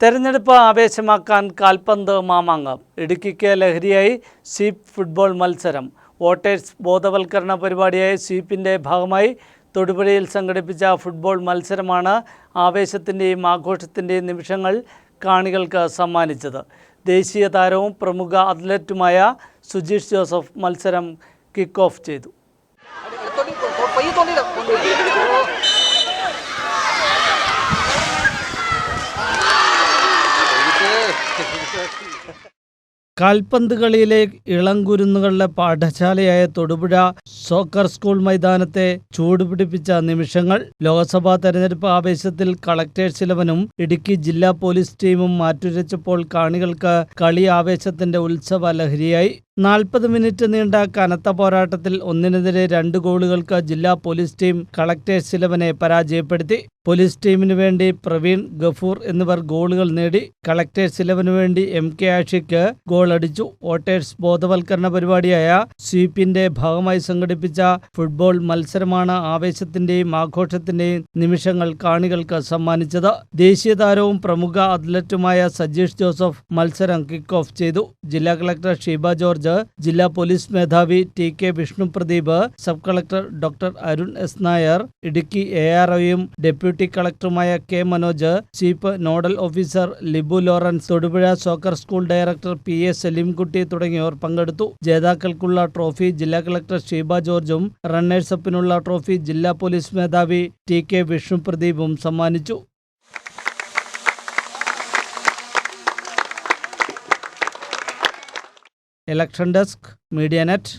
തെരഞ്ഞെടുപ്പ് ആവേശമാക്കാൻ കാൽപന്ത് മാമാങ്കം ഇടുക്കിക്ക് ലഹരിയായി സ്വീപ്പ് ഫുട്ബോൾ മത്സരം വോട്ടേഴ്സ് ബോധവൽക്കരണ പരിപാടിയായ സ്വീപ്പിന്റെ ഭാഗമായി തൊടുപുഴയിൽ സംഘടിപ്പിച്ച ഫുട്ബോൾ മത്സരമാണ് ആവേശത്തിന്റെയും ആഘോഷത്തിന്റെയും നിമിഷങ്ങൾ കാണികൾക്ക് സമ്മാനിച്ചത് ദേശീയ താരവും പ്രമുഖ അത്ലറ്റുമായ സുജീഷ് ജോസഫ് മത്സരം കിക്ക് ഓഫ് ചെയ്തു കാൽപന്ത് കളിയിലെ ഇളംകുരുന്നുകളുടെ പാഠശാലയായ തൊടുപുഴ സോക്കർ സ്കൂൾ മൈതാനത്തെ ചൂടുപിടിപ്പിച്ച നിമിഷങ്ങൾ. ലോക്സഭാ തെരഞ്ഞെടുപ്പ് ആവേശത്തിൽ കളക്ടേഴ്സ് ഇലവനും ഇടുക്കി ജില്ലാ പോലീസ് ടീമും മാറ്റുരച്ചപ്പോൾ കാണികൾക്ക് കളി ആവേശത്തിന്റെ ഉത്സവ ലഹരിയായി. നാൽപ്പത് മിനിറ്റ് നീണ്ട കനത്ത പോരാട്ടത്തിൽ ഒന്നിനെതിരെ രണ്ട് ഗോളുകൾക്ക് ജില്ലാ പോലീസ് ടീം കളക്ടേഴ്സ് ഇലവനെ പരാജയപ്പെടുത്തി. പോലീസ് ടീമിനു വേണ്ടി പ്രവീൺ ഗഫൂർ എന്നിവർ ഗോളുകൾ നേടി. കളക്ടേഴ്സ് ഇലവനു വേണ്ടി എം കെ ആഷിക്ക് ഗോൾ അടിച്ചു വോട്ടേഴ്സ് ബോധവൽക്കരണ പരിപാടിയായ സ്വീപ്പിന്റെ ഭാഗമായി സംഘടിപ്പിച്ച ഫുട്ബോൾ മത്സരമാണ് ആവേശത്തിന്റെയും ആഘോഷത്തിന്റെയും നിമിഷങ്ങൾ കാണികൾക്ക് സമ്മാനിച്ചത്. ദേശീയ താരവും പ്രമുഖ അത്ലറ്റുമായ സജീഷ് ജോസഫ് മത്സരം കിക്ക് ഓഫ് ചെയ്തു. ജില്ലാ കളക്ടർ ഷീബ ജോർജ് ജില്ലാ പോലീസ് മേധാവി T K Vishnu Pradeep sub collector doctor Arun S Nair Idukki A R ഒയും deputy കളക്ടറുമായ K Manoj chief nodal officer Libu Lawrence Thodupuzha soccer school director P A Salimkutty തുടങ്ങിയവർ പങ്കെടുത്തു. ജേതാക്കൾക്കുള്ള trophy ജില്ലാ collector Sheeba ജോർജും റണ്ണേഴ്സപ്പിനുള്ള trophy ജില്ലാ police മേധാവി T K Vishnu പ്രദീപും സമ്മാനിച്ചു. Election desk media net